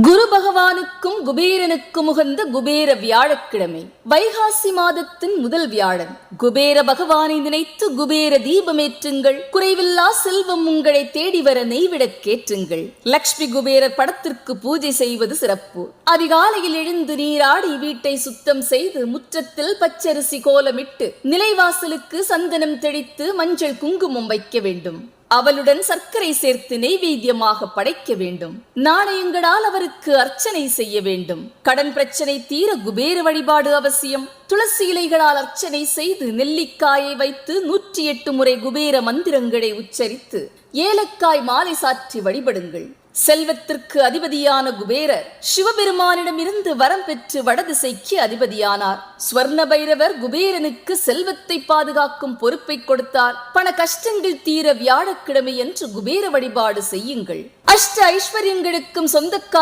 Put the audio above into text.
குரு பகவானுக்கும் குபேரனுக்கும் உகந்த குபேர வியாழக்கிழமை வைகாசி மாதத்தின் முதல் வியாழன். குபேர பகவானை நினைத்து குபேர தீபமேற்றுங்கள். குறைவில்லா செல்வம் உங்களை தேடி வர நெய்விடக்கேற்றுங்கள் லக்ஷ்மி குபேரர் படத்திற்கு பூஜை செய்வது சிறப்பு. அதிகாலையில் எழுந்து நீராடி வீட்டை சுத்தம் செய்து முற்றத்தில் பச்சரிசி கோலமிட்டு நிலைவாசலுக்கு சந்தனம் தெளித்து மஞ்சள் குங்குமம் வைக்க வேண்டும். அவளுடன் சர்க்கரை சேர்த்து நெய்வேத்தியமாக படைக்க வேண்டும். நாணயங்களால் அவருக்கு அர்ச்சனை செய்ய வேண்டும். கடன் பிரச்சனை தீர குபேர வழிபாடு அவசியம். துளசி இலைகளால் அர்ச்சனை செய்து நெல்லிக்காயை வைத்து நூற்றி எட்டு முறை குபேர மந்திரங்களை உச்சரித்து ஏலக்காய் மாலை சாற்றி வழிபடுங்கள். செல்வத்திற்கு அதிபதியான குபேரர் சிவபெருமானிடமிருந்து வரம் பெற்று வடதிசைக்கு அதிபதியானார். ஸ்வர்ண பைரவர் குபேரனுக்கு செல்வத்தை பாதுகாக்கும் பொறுப்பை கொடுத்தார். பண கஷ்டங்கள் தீர வியாழக்கிழமை என்று குபேர வழிபாடு செய்யுங்கள். அஷ்ட ஐஸ்வர்யங்களுக்கும் சொந்தக்கார